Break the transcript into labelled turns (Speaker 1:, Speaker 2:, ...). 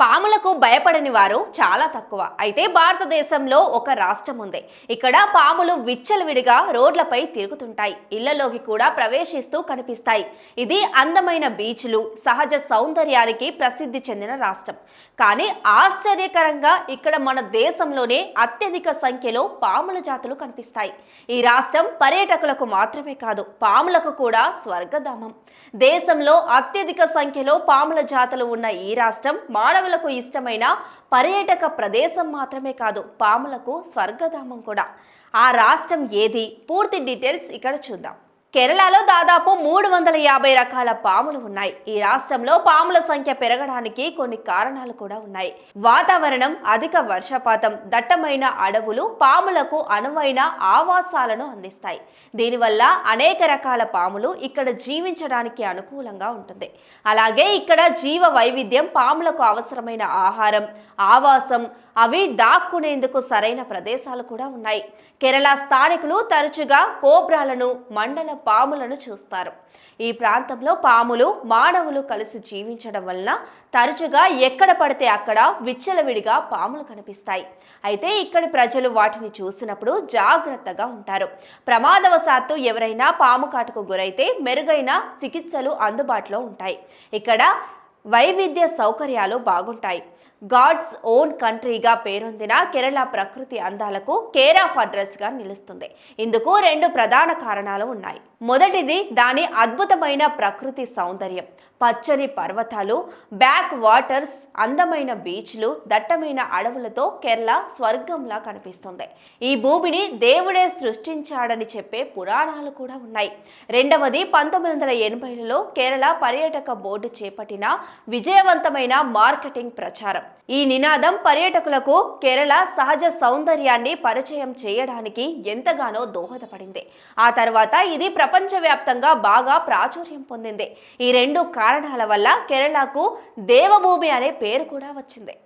Speaker 1: పాములకు భయపడని వారు చాలా తక్కువ. అయితే భారతదేశంలో ఒక రాష్ట్రం ఉంది. ఇక్కడ పాములు విచ్చలవిడిగా రోడ్లపై తిరుగుతుంటాయి. ఇళ్ళలోకి కూడా ప్రవేశిస్తూ కనిపిస్తాయి. ఇది అందమైన బీచ్లు సహజ సౌందర్యానికి ప్రసిద్ధి చెందిన రాష్ట్రం. కానీ ఆశ్చర్యకరంగా ఇక్కడ మన దేశంలోనే అత్యధిక సంఖ్యలో పాముల జాతులు కనిపిస్తాయి. ఈ రాష్ట్రం పర్యాటకులకు మాత్రమే కాదు పాములకు కూడా స్వర్గధామం. దేశంలో అత్యధిక సంఖ్యలో పాముల జాతులు ఉన్న ఈ రాష్ట్రం మానవులకు ఇష్టమైన పర్యాటక ప్రదేశం మాత్రమే కాదు పాములకు స్వర్గధామం కూడా. ఆ రాష్ట్రం ఏది? పూర్తి డీటెయిల్స్ ఇక్కడ చూద్దాం. కేరళలో దాదాపు మూడు వందల యాభై రకాల పాములు ఉన్నాయి. ఈ రాష్ట్రంలో పాముల సంఖ్య పెరగడానికి కొన్ని కారణాలు కూడా ఉన్నాయి. వాతావరణం అధిక వర్షపాతం దట్టమైన అడవులు పాములకు అనువైన ఆవాసాలను అందిస్తాయి. దీనివల్ల అనేక రకాల పాములు ఇక్కడ జీవించడానికి అనుకూలంగా ఉంటుంది. అలాగే ఇక్కడ జీవ వైవిధ్యం పాములకు అవసరమైన ఆహారం ఆవాసం అవి దాక్కునేందుకు సరైన ప్రదేశాలు కూడా ఉన్నాయి. కేరళ స్థానికులు తరచుగా కోబ్రాలను మండల పాములను చూస్తారు. ఈ ప్రాంతంలో పాములు మానవులు కలిసి జీవించడం వలన తరచుగా ఎక్కడ పడితే అక్కడ విచ్చలవిడిగా పాములు కనిపిస్తాయి. అయితే ఇక్కడి ప్రజలు వాటిని చూసినప్పుడు జాగ్రత్తగా ఉంటారు. ప్రమాదవశాత్తు ఎవరైనా పాము కాటుకు గురైతే మెరుగైన చికిత్సలు అందుబాటులో ఉంటాయి. ఇక్కడ వైవిధ్య సౌకర్యాలు బాగుంటాయి. గాడ్స్ ఓన్ కంట్రీగా పేరొందిన కేరళ ప్రకృతి అందాలకు కేర్ ఆఫ్ అడ్రస్గా నిలుస్తుంది. ఇందుకు రెండు ప్రధాన కారణాలు ఉన్నాయి. మొదటిది దాని అద్భుతమైన ప్రకృతి సౌందర్యం. పచ్చని పర్వతాలు బ్యాక్ వాటర్స్ అందమైన బీచ్లు దట్టమైన అడవులతో కేరళ స్వర్గంలా కనిపిస్తుంది. ఈ భూమిని దేవుడే సృష్టించాడని చెప్పే పురాణాలు కూడా ఉన్నాయి. రెండవది పంతొమ్మిది వందల ఎనభైలలో కేరళ పర్యాటక బోర్డు చేపట్టిన విజయవంతమైన మార్కెటింగ్ ప్రచారం. ఈ నినాదం పర్యాటకులకు కేరళ సహజ సౌందర్యాన్ని పరిచయం చేయడానికి ఎంతగానో దోహదపడింది. ఆ తర్వాత ఇది ప్రపంచవ్యాప్తంగా బాగా ప్రాచుర్యం పొందింది. ఈ రెండు కారణాల వల్ల కేరళకు దేవభూమి అనే పేరు కూడా వచ్చింది.